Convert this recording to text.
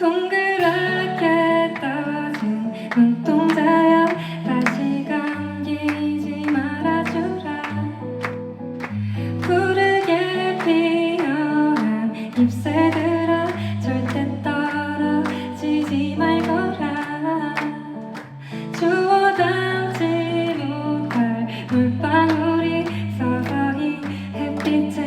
동그랗게 떠진 눈동자야. 다시 감기지 말아주라. 푸르게 피어난 잎새들아 절대 떨어지지 말거라. 주워 담지 못할 물방울이 서서히 햇빛에